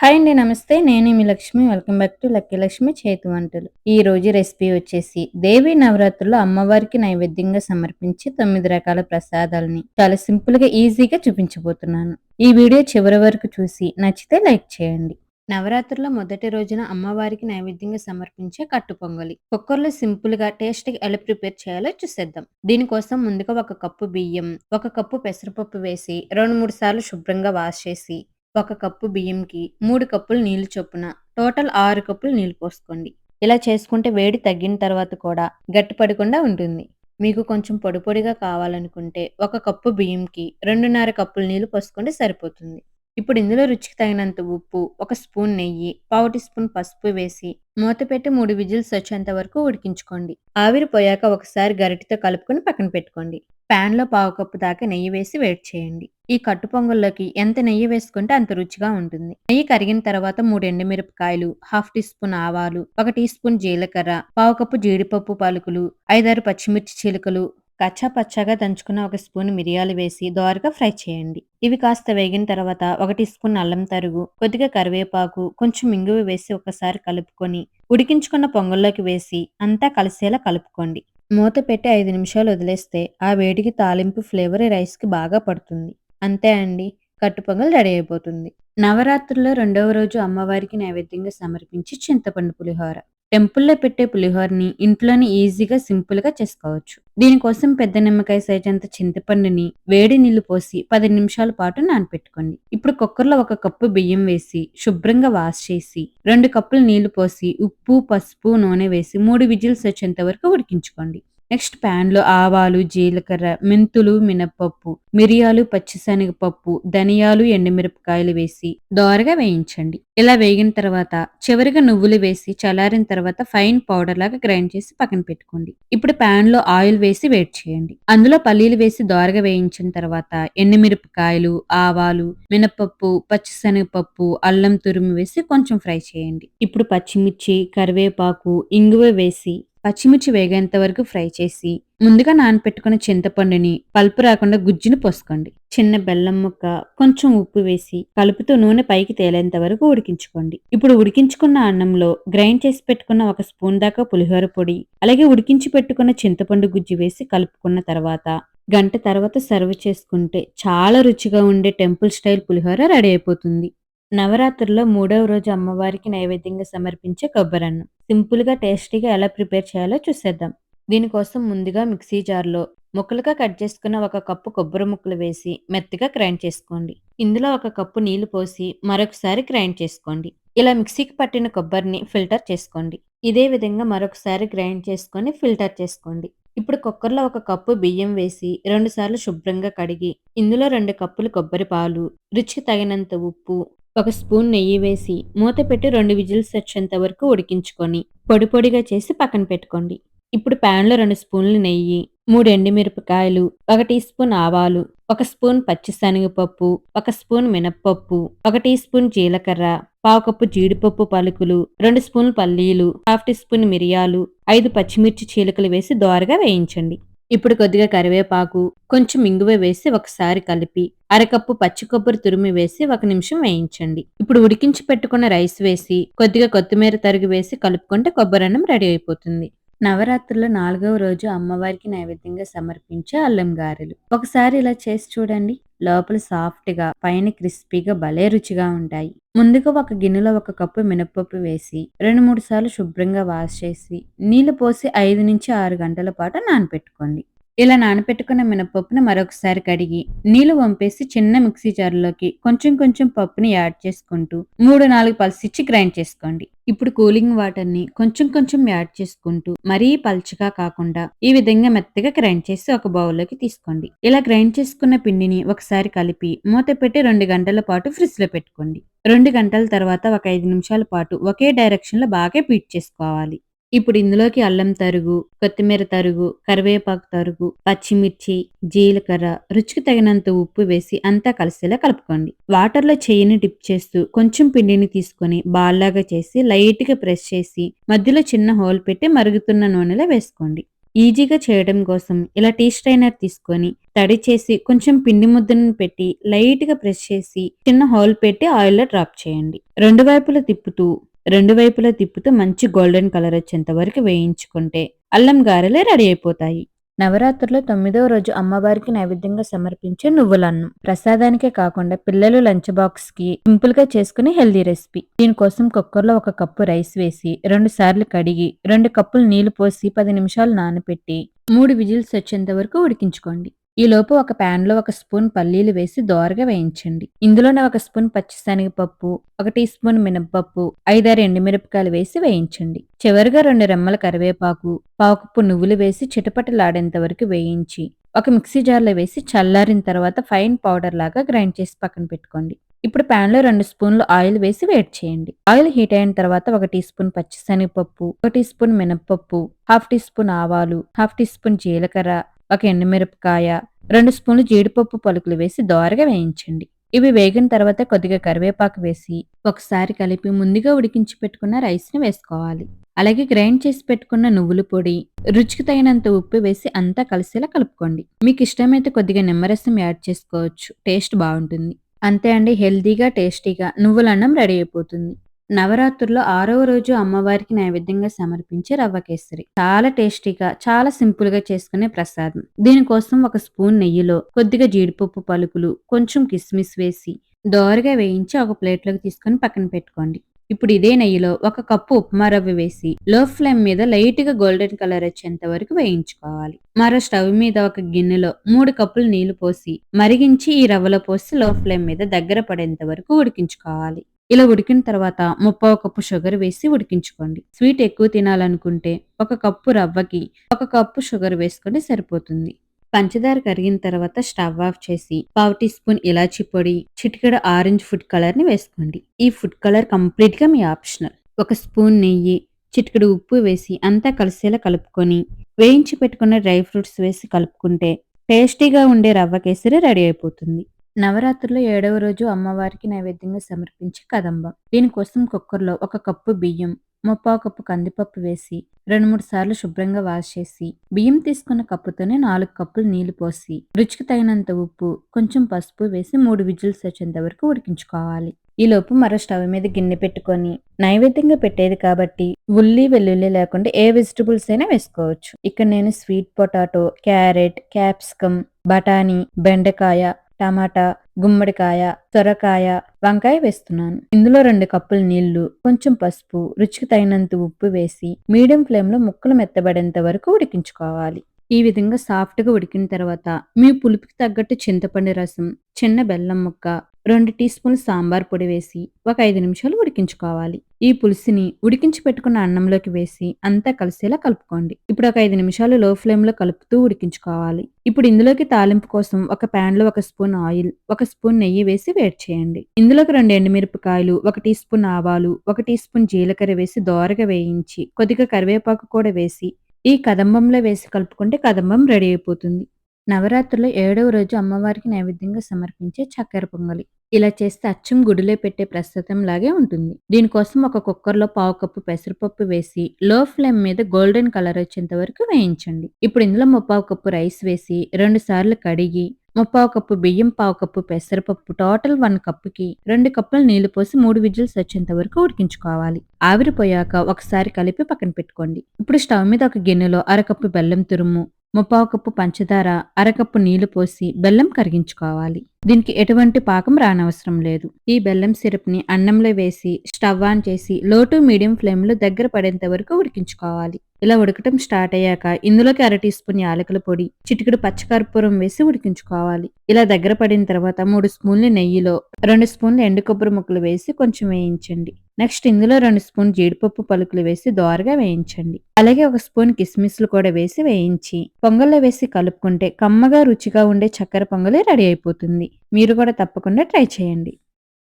Hi అండి నమస్తే. నేను మీ Lakshmi. Welcome back to lucky Lakshmi చేతి వంటలు. ఈ రోజు రెసిపీ వచ్చేసి దేవి నవరాత్రుల్లో అమ్మవారికి నైవేద్యంగా సమర్పించి తొమ్మిది రకాల ప్రసాదాలని చాలా సింపుల్గా ఈజీగా చూపించబోతున్నాను. ఈ వీడియో చివరి వరకు చూసి నచ్చితే లైక్ చేయండి. నవరాత్రుల్లో మొదటి రోజున అమ్మవారికి నైవేద్యంగా సమర్పించే కట్టు పొంగలి. కుక్కర్లో సింపుల్గా టేస్ట్ ఎలా ప్రిపేర్ చేయాలో చూసేద్దాం. దీనికోసం ముందుగా ఒక కప్పు బియ్యం ఒక కప్పు పెసరపప్పు వేసి రెండు మూడు సార్లు శుభ్రంగా వాష్ చేసి ఒక కప్పు బియ్యంకి మూడు కప్పులు నీళ్ళు చొప్పున టోటల్ ఆరు కప్పులు నీళ్ళు పోసుకోండి. ఇలా చేసుకుంటే వేడి తగ్గిన తర్వాత కూడా గట్టిపడకుండా ఉంటుంది. మీకు కొంచెం పొడి పొడిగా కావాలనుకుంటే ఒక కప్పు బియ్యంకి రెండున్నర కప్పులు నీళ్ళు పోసుకుంటే సరిపోతుంది. ఇప్పుడు ఇందులో రుచికి తగినంత ఉప్పు ఒక స్పూన్ నెయ్యి పావుటి స్పూన్ పసుపు వేసి మూత పెట్టి మూడు విజిల్స్ వచ్చేంత వరకు ఉడికించుకోండి. ఆవిరిపోయాక ఒకసారి గరిటితో కలుపుకొని పక్కన పెట్టుకోండి. ప్యాన్లో పావు కప్పు దాకా నెయ్యి వేసి వేడి చేయండి. ఈ కట్టు పొంగల్లోకి ఎంత నెయ్యి వేసుకుంటే అంత రుచిగా ఉంటుంది. నెయ్యి కరిగిన తర్వాత మూడు ఎండుమిరపకాయలు హాఫ్ టీ స్పూన్ ఆవాలు ఒక టీ స్పూన్ జీలకర్ర పావు కప్పు జీడిపప్పు పలుకులు ఐదారు పచ్చిమిర్చి చిలుకలు కచ్చా పచ్చాగా దంచుకున్న ఒక స్పూన్ మిరియాలు వేసి దోరగా ఫ్రై చేయండి. ఇవి కాస్త వేగిన తర్వాత ఒక టీ స్పూన్ అల్లం తరుగు కొద్దిగా కరివేపాకు కొంచెం ఇంగువి వేసి ఒకసారి కలుపుకొని ఉడికించుకున్న పొంగల్లోకి వేసి అంతా కలిసేలా కలుపుకోండి. మూత పెట్టి ఐదు నిమిషాలు వదిలేస్తే ఆ వేడికి తాలింపు ఫ్లేవర్ రైస్కి బాగా పడుతుంది. అంతే అండి కట్టుపొంగలు రెడీ అయిపోతుంది. నవరాత్రుల్లో రెండవ రోజు అమ్మవారికి నైవేద్యంగా సమర్పించి చింతపండు పులిహోర. టెంపుల్లో పెట్టే పులిహోరని ఇంట్లోనే ఈజీగా సింపుల్గా చేసుకోవచ్చు. దీనికోసం పెద్ద నిమ్మకాయ సైజ్ అంత చింతపండుని వేడి నీళ్ళు పోసి పది నిమిషాల పాటు నానపెట్టుకోండి. ఇప్పుడు కుక్కర్లో ఒక కప్పు బియ్యం వేసి శుభ్రంగా వాష్ చేసి రెండు కప్పులు నీళ్ళు పోసి ఉప్పు పసుపు నూనె వేసి మూడు విజిల్స్ వచ్చేంత వరకు ఉడికించుకోండి. నెక్స్ట్ ప్యాన్లో ఆవాలు జీలకర్ర మెంతులు మినప్పప్పు మిరియాలు పచ్చిశనగపప్పు ధనియాలు ఎండుమిరపకాయలు వేసి దోరగా వేయించండి. ఇలా వేగిన తర్వాత చివరిగా నువ్వులు వేసి చల్లారిన తర్వాత ఫైన్ పౌడర్ లాగా గ్రైండ్ చేసి పక్కన పెట్టుకోండి. ఇప్పుడు ప్యాన్లో ఆయిల్ వేసి వేడి చేయండి. అందులో పల్లీలు వేసి దోరగా వేయించిన తర్వాత ఎండుమిరపకాయలు ఆవాలు మినపప్పు పచ్చిశనగపప్పు అల్లం తురుము వేసి కొంచెం ఫ్రై చేయండి. ఇప్పుడు పచ్చిమిర్చి కరివేపాకు ఇంగువ వేసి పచ్చిమిర్చి వేగేంత వరకు ఫ్రై చేసి ముందుగా నానపెట్టుకున్న చింతపండుని పలుపు రాకుండా గుజ్జును పోసుకోండి. చిన్న బెల్లం ముక్క కొంచెం ఉప్పు వేసి కలుపుతూ నూనె పైకి తేలేంత వరకు ఉడికించుకోండి. ఇప్పుడు ఉడికించుకున్న అన్నంలో గ్రైండ్ చేసి పెట్టుకున్న ఒక స్పూన్ దాకా పులిహోర పొడి అలాగే ఉడికించి పెట్టుకున్న చింతపండు గుజ్జు వేసి కలుపుకున్న తర్వాత గంట తర్వాత సర్వ్ చేసుకుంటే చాలా రుచిగా ఉండే టెంపుల్ స్టైల్ పులిహోర రెడీ అయిపోతుంది. నవరాత్రుల్లో మూడవ రోజు అమ్మవారికి నైవేద్యంగా సమర్పించే కొబ్బరన్నం సింపుల్గా టేస్టీగా ఎలా ప్రిపేర్ చేయాలో చూసేద్దాం. దీనికోసం ముందుగా మిక్సీ జార్లో ముక్కలుగా కట్ చేసుకున్న ఒక కప్పు కొబ్బరి ముక్కలు వేసి మెత్తగా గ్రైండ్ చేసుకోండి. ఇందులో ఒక కప్పు నీళ్ళు పోసి మరొకసారి గ్రైండ్ చేసుకోండి. ఇలా మిక్సీకి పట్టిన కొబ్బరిని ఫిల్టర్ చేసుకోండి. ఇదే విధంగా మరొకసారి గ్రైండ్ చేసుకొని ఫిల్టర్ చేసుకోండి. ఇప్పుడు కుక్కర్లో ఒక కప్పు బియ్యం వేసి రెండుసార్లు శుభ్రంగా కడిగి ఇందులో రెండు కప్పులు కొబ్బరి పాలు రుచికి తగినంత ఉప్పు ఒక స్పూన్ నెయ్యి వేసి మూత పెట్టి రెండు విజిల్స్ వచ్చేంత వరకు ఉడికించుకొని పొడి పొడిగా చేసి పక్కన పెట్టుకోండి. ఇప్పుడు ప్యాన్లో రెండు స్పూన్లు నెయ్యి మూడు ఎండుమిరపకాయలు ఒక టీ స్పూన్ ఆవాలు ఒక స్పూన్ పచ్చిశనగపప్పు ఒక స్పూన్ మినప్పప్పు ఒక టీ స్పూన్ జీలకర్ర పావు కప్పు జీడిపప్పు పలుకులు రెండు స్పూన్లు పల్లీలు హాఫ్ టీ స్పూన్ మిరియాలు ఐదు పచ్చిమిర్చి చీలకలు వేసి దోరగా వేయించండి. ఇప్పుడు కొద్దిగా కరివేపాకు కొంచెం ఇంగువ వేసి ఒకసారి కలిపి అరకప్పు పచ్చి కొబ్బరి తురిమి వేసి ఒక నిమిషం వేయించండి. ఇప్పుడు ఉడికించి పెట్టుకున్న రైస్ వేసి కొద్దిగా కొత్తిమీర తరిగి వేసి కలుపుకుంటే కొబ్బరి అన్నం రెడీ అయిపోతుంది. నవరాత్రుల నాలుగవ రోజు అమ్మవారికి నైవేద్యంగా సమర్పించే అల్లం గారెలు. ఒకసారి ఇలా చేసి చూడండి. లోపల సాఫ్ట్గా పైన క్రిస్పీగా భలే రుచిగా ఉంటాయి. ముందుగా ఒక గిన్నెలో ఒక కప్పు మినపప్పు వేసి రెండు మూడు సార్లు శుభ్రంగా వాష్ చేసి నీళ్ళు పోసి ఐదు నుంచి ఆరు గంటల పాటు నానపెట్టుకోండి. ఇలా నానపెట్టుకున్న మినపప్పును మరొకసారి కడిగి నీళ్ళు వంపేసి చిన్న మిక్సీ జార్లోకి కొంచెం కొంచెం పప్పుని యాడ్ చేసుకుంటూ మూడు నాలుగు పల్సిచ్చి గ్రైండ్ చేసుకోండి. ఇప్పుడు కూలింగ్ వాటర్ని కొంచెం కొంచెం యాడ్ చేసుకుంటూ మరీ పల్చగా కాకుండా ఈ విధంగా మెత్తగా గ్రైండ్ చేసి ఒక బౌల్లోకి తీసుకోండి. ఇలా గ్రైండ్ చేసుకున్న పిండిని ఒకసారి కలిపి మూత పెట్టి రెండు గంటల పాటు ఫ్రిడ్జ్లో పెట్టుకోండి. రెండు గంటల తర్వాత ఒక ఐదు నిమిషాల పాటు ఒకే డైరెక్షన్లో బాగా బీట్ చేసుకోవాలి. ఇప్పుడు ఇందులోకి అల్లం తరుగు కొత్తిమీర తరుగు కరివేపాకు తరుగు పచ్చిమిర్చి జీలకర్ర రుచికి తగినంత ఉప్పు వేసి అంతా కలిసేలా కలుపుకోండి. వాటర్లో చెయ్యిని డిప్ చేస్తూ కొంచెం పిండిని తీసుకొని బాల్లాగా చేసి లైట్గా ప్రెస్ చేసి మధ్యలో చిన్న హోల్ పెట్టి మరుగుతున్న నూనెలో వేసుకోండి. ఈజీగా చేయడం కోసం ఇలా టీ స్ట్రైనర్ తీసుకొని తడి చేసి కొంచెం పిండి ముద్దను పెట్టి లైట్గా ప్రెస్ చేసి చిన్న హోల్ పెట్టి ఆయిల్లో డ్రాప్ చేయండి. రెండు వైపులా తిప్పుతూ రెండు వైపులా తిప్పుతూ మంచి గోల్డెన్ కలర్ వచ్చేంత వరకు వేయించుకుంటే అల్లం గారెలే రెడీ అయిపోతాయి. నవరాత్రుల్లో తొమ్మిదవ రోజు అమ్మవారికి నైవేద్యంగా సమర్పించే నువ్వులన్నం. ప్రసాదానికే కాకుండా పిల్లలు లంచ్ బాక్స్కి సింపుల్గా చేసుకునే హెల్దీ రెసిపీ. దీనికోసం కుక్కర్లో ఒక కప్పు రైస్ వేసి రెండు సార్లు కడిగి రెండు కప్పులు నీళ్ళు పోసి పది నిమిషాలు నానబెట్టి మూడు విజిల్స్ వచ్చేంత వరకు ఉడికించుకోండి. ఈ లోపు ఒక పాన్లో ఒక స్పూన్ పల్లీలు వేసి దోరగా వేయించండి. ఇందులోనే ఒక స్పూన్ పచ్చిశనగపప్పు ఒక టీ స్పూన్ మినప్పప్పు ఐదారు ఎండుమిరపకాయలు వేసి వేయించండి. చివరిగా రెండు రెమ్మల కరివేపాకు పావుకప్పు నువ్వులు వేసి చిటపటలాడేంత వరకు వేయించి ఒక మిక్సీ జార్లో వేసి చల్లారిన తర్వాత ఫైన్ పౌడర్ లాగా గ్రైండ్ చేసి పక్కన పెట్టుకోండి. ఇప్పుడు ప్యాన్లో రెండు స్పూన్లు ఆయిల్ వేసి వేట్ చేయండి. ఆయిల్ హీట్ అయిన తర్వాత ఒక టీ స్పూన్ పచ్చిశనగపప్పు ఒక టీ స్పూన్ మినప్పప్పు హాఫ్ టీ స్పూన్ ఆవాలు హాఫ్ టీ స్పూన్ జీలకర్ర ఒక ఎండుమిరపకాయ రెండు స్పూన్లు జీడిపప్పు పలుకులు వేసి దోరగా వేయించండి. ఇవి వేగిన తర్వాత కొద్దిగా కరివేపాకు వేసి ఒకసారి కలిపి ముందుగా ఉడికించి పెట్టుకున్న రైస్ని వేసుకోవాలి. అలాగే గ్రైండ్ చేసి పెట్టుకున్న నువ్వుల పొడి రుచికి తగినంత ఉప్పు వేసి అంతా కలిసేలా కలుపుకోండి. మీకు ఇష్టమైతే కొద్దిగా నిమ్మరసం యాడ్ చేసుకోవచ్చు టేస్ట్ బాగుంటుంది. అంతే అండి హెల్దీగా టేస్టీగా నువ్వుల అన్నం రెడీ అయిపోతుంది. నవరాత్రుల్లో ఆరవ రోజు అమ్మవారికి నైవేద్యంగా సమర్పించే రవ్వ కేసరి. చాలా టేస్టీగా చాలా సింపుల్గా చేసుకునే ప్రసాదం. దీనికోసం ఒక స్పూన్ నెయ్యిలో కొద్దిగా జీడిపప్పు పలుకులు కొంచెం కిస్మిస్ వేసి దోరగా వేయించి ఒక ప్లేట్లోకి తీసుకొని పక్కన పెట్టుకోండి. ఇప్పుడు ఇదే నెయ్యిలో ఒక కప్పు ఉప్మా రవ్వ వేసి లో ఫ్లేమ్ మీద లైట్గా గోల్డెన్ కలర్ వచ్చేంత వరకు వేయించుకోవాలి. మరో స్టవ్ మీద ఒక గిన్నెలో మూడు కప్పులు నీళ్ళు పోసి మరిగించి ఈ రవ్వలో పోసి లో ఫ్లేమ్ మీద దగ్గర పడేంత వరకు ఉడికించుకోవాలి. ఇలా ఉడికిన తర్వాత ముప్పావు కప్పు షుగర్ వేసి ఉడికించుకోండి. స్వీట్ ఎక్కువ తినాలనుకుంటే ఒక కప్పు రవ్వకి ఒక కప్పు షుగర్ వేసుకుంటే సరిపోతుంది. పంచదార కరిగిన తర్వాత స్టవ్ ఆఫ్ చేసి పావు టీ స్పూన్ ఇలాచీ పొడి చిటికెడ ఆరెంజ్ ఫుడ్ కలర్ని వేసుకోండి. ఈ ఫుడ్ కలర్ కంప్లీట్గా మీ ఆప్షనల్. ఒక స్పూన్ నెయ్యి చిటికెడు ఉప్పు వేసి అంతా కలిసేలా కలుపుకొని వేయించి పెట్టుకున్న డ్రై ఫ్రూట్స్ వేసి కలుపుకుంటే టేస్టీగా ఉండే రవ్వ కేసరి రెడీ అయిపోతుంది. నవరాత్రుల్లో ఏడవ రోజు అమ్మవారికి నైవేద్యంగా సమర్పించే కదంబం. దీనికోసం కుక్కర్లో ఒక కప్పు బియ్యం ముప్పావు కప్పు కందిపప్పు వేసి రెండు మూడు సార్లు శుభ్రంగా వాష్ చేసి బియ్యం తీసుకున్న కప్పుతోనే నాలుగు కప్పులు నీళ్ళు పోసి రుచికి తగినంత ఉప్పు కొంచెం పసుపు వేసి మూడు విజిల్స్ వచ్చేంత వరకు ఉడికించుకోవాలి. ఈ లోపు మరో స్టవ్ మీద గిన్నె పెట్టుకొని నైవేద్యంగా పెట్టేది కాబట్టి ఉల్లి వెల్లుల్లి లేకుండా ఏ వెజిటబుల్స్ అయినా వేసుకోవచ్చు. ఇక్కడ నేను స్వీట్ పొటాటో క్యారెట్ క్యాప్సికమ్ బఠానీ బెండకాయ టమాటా గుమ్మడికాయ సొరకాయ వంకాయ వేస్తున్నాను. ఇందులో రెండు కప్పులు నీళ్ళు కొంచెం పసుపు రుచికి తగినంత ఉప్పు వేసి మీడియం ఫ్లేమ్లో ముక్కలు మెత్తబడేంత వరకు ఉడికించుకోవాలి. ఈ విధంగా సాఫ్ట్గా ఉడికిన తర్వాత మీ పులుపుకి తగ్గట్టు చింతపండు రసం చిన్న బెల్లం ముక్క రెండు టీ స్పూన్ సాంబార్ పొడి వేసి ఒక ఐదు నిమిషాలు ఉడికించుకోవాలి. ఈ పులుసుని ఉడికించి పెట్టుకున్న అన్నంలోకి వేసి అంతా కలిసేలా కలుపుకోండి. ఇప్పుడు ఒక ఐదు నిమిషాలు లో ఫ్లేమ్లో కలుపుతూ ఉడికించుకోవాలి. ఇప్పుడు ఇందులోకి తాలింపు కోసం ఒక పాన్లో ఒక స్పూన్ ఆయిల్ ఒక స్పూన్ నెయ్యి వేసి వేడి చేయండి. ఇందులోకి రెండు ఎండుమిరపకాయలు ఒక టీ స్పూన్ ఆవాలు ఒక టీ స్పూన్ జీలకర్ర వేసి దోరగా వేయించి కొద్దిగా కరివేపాకు కూడా వేసి ఈ కదంబంలో వేసి కలుపుకుంటే కదంబం రెడీ అయిపోతుంది. నవరాత్రిలో ఏడవ రోజు అమ్మవారికి నైవేద్యంగా సమర్పించే చక్కెర పొంగలి. ఇలా చేస్తే అచ్చం గుడిలో పెట్టే ప్రస్తుతం లాగే ఉంటుంది. దీనికోసం ఒక కుక్కర్లో పావు కప్పు పెసరపప్పు వేసి లో ఫ్లేమ్ మీద గోల్డెన్ కలర్ వచ్చేంత వరకు వేయించండి. ఇప్పుడు ఇందులో ముప్పావు కప్పు రైస్ వేసి రెండు సార్లు కడిగి ముప్పావు కప్పు బియ్యం పావు కప్పు పెసరపప్పు టోటల్ వన్ కప్పుకి రెండు కప్పులు నీళ్ళు పోసి మూడు విజిల్స్ వచ్చేంత వరకు ఉడికించుకోవాలి. ఆవిరిపోయాక ఒకసారి కలిపి పక్కన పెట్టుకోండి. ఇప్పుడు స్టవ్ మీద ఒక గిన్నెలో అరకప్పు బెల్లం తురుము ముప్పావు కప్పు పంచదార అరకప్పు నీళ్ళు పోసి బెల్లం కరిగించుకోవాలి. దీనికి ఎటువంటి పాకం రానవసరం లేదు. ఈ బెల్లం సిరప్ని అన్నంలో వేసి స్టవ్ ఆన్ చేసి లో టు మీడియం ఫ్లేమ్లో దగ్గర పడేంత వరకు ఉడికించుకోవాలి. ఇలా ఉడకటం స్టార్ట్ అయ్యాక ఇందులోకి అర టీ స్పూన్ యాలకుల పొడి చిటికెడు పచ్చకర్పూరం వేసి ఉడికించుకోవాలి. ఇలా దగ్గర పడిన తర్వాత మూడు స్పూన్లు నెయ్యిలో రెండు స్పూన్లు ఎండు కొబ్బరి ముక్కలు వేసి కొంచెం వేయించండి. నెక్స్ట్ ఇందులో రెండు స్పూన్ జీడిపప్పు పలుకులు వేసి దోరగా వేయించండి. అలాగే ఒక స్పూన్ కిస్మిస్లు కూడా వేసి వేయించి పొంగల్లో వేసి కలుపుకుంటే కమ్మగా రుచిగా ఉండే చక్కెర పొంగలి రెడీ అయిపోతుంది. మీరు కూడా తప్పకుండా ట్రై చేయండి.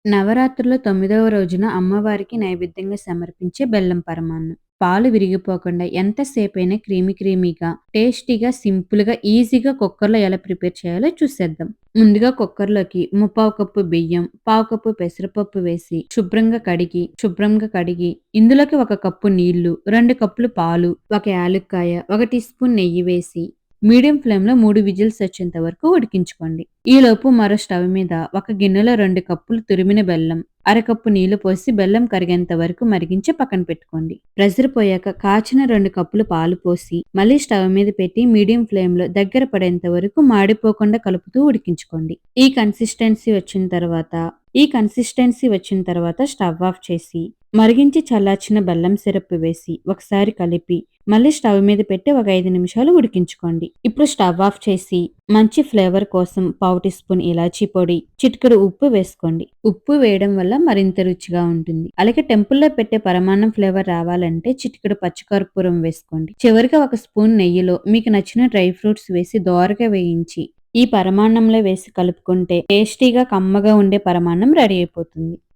నవరాత్రుల తొమ్మిదవ రోజున అమ్మవారికి నైవేద్యంగా సమర్పించే బెల్లం పరమాన్నం. పాలు విరిగిపోకుండా ఎంతసేపైనా క్రీమీ క్రీమీగా టేస్టీగా సింపుల్గా ఈజీగా కుక్కర్లో ఎలా ప్రిపేర్ చేయాలో చూసేద్దాం. ముందుగా కుక్కర్లోకి ముప్పావు కప్పు బియ్యం పావు కప్పు పెసరపప్పు వేసి శుభ్రంగా కడిగి శుభ్రంగా కడిగి ఇందులోకి ఒక కప్పు నీళ్ళు రెండు కప్పులు పాలు ఒక యాలుక్కాయ ఒక టీ స్పూన్ నెయ్యి వేసి మీడియం ఫ్లేమ్లో మూడు విజిల్స్ వచ్చేంత వరకు ఉడికించుకోండి. ఈలోపు మరో స్టవ్ మీద ఒక గిన్నెలో రెండు కప్పులు తురిమిన బెల్లం అరకప్పు నీళ్ళు పోసి బెల్లం కరిగేంత వరకు మరిగించి పక్కన పెట్టుకోండి. ప్రెజర్ పోయాక కాచిన రెండు కప్పులు పాలు పోసి మళ్ళీ స్టవ్ మీద పెట్టి మీడియం ఫ్లేమ్లో దగ్గర పడేంత వరకు మాడిపోకుండా కలుపుతూ ఉడికించుకోండి. ఈ కన్సిస్టెన్సీ వచ్చిన తర్వాత ఈ కన్సిస్టెన్సీ వచ్చిన తర్వాత స్టవ్ ఆఫ్ చేసి మరిగించి చల్లార్చిన బెల్లం సిరప్ వేసి ఒకసారి కలిపి మళ్ళీ స్టవ్ మీద పెట్టి ఒక ఐదు నిమిషాలు ఉడికించుకోండి. ఇప్పుడు స్టవ్ ఆఫ్ చేసి మంచి ఫ్లేవర్ కోసం పావు టీ స్పూన్ ఇలాచీ పొడి చిటికెడు ఉప్పు వేసుకోండి. ఉప్పు వేయడం వల్ల మరింత రుచిగా ఉంటుంది. అలాగే టెంపుల్లో పెట్టే పరమాన్నం ఫ్లేవర్ రావాలంటే చిటికెడు పచ్చికర్పూరం వేసుకోండి. చివరిగా ఒక స్పూన్ నెయ్యిలో మీకు నచ్చిన డ్రై ఫ్రూట్స్ వేసి దోరగా వేయించి ఈ పరమాన్నంలో వేసి కలుపుకుంటే టేస్టీగా కమ్మగా ఉండే పరమాన్నం రెడీ అయిపోతుంది.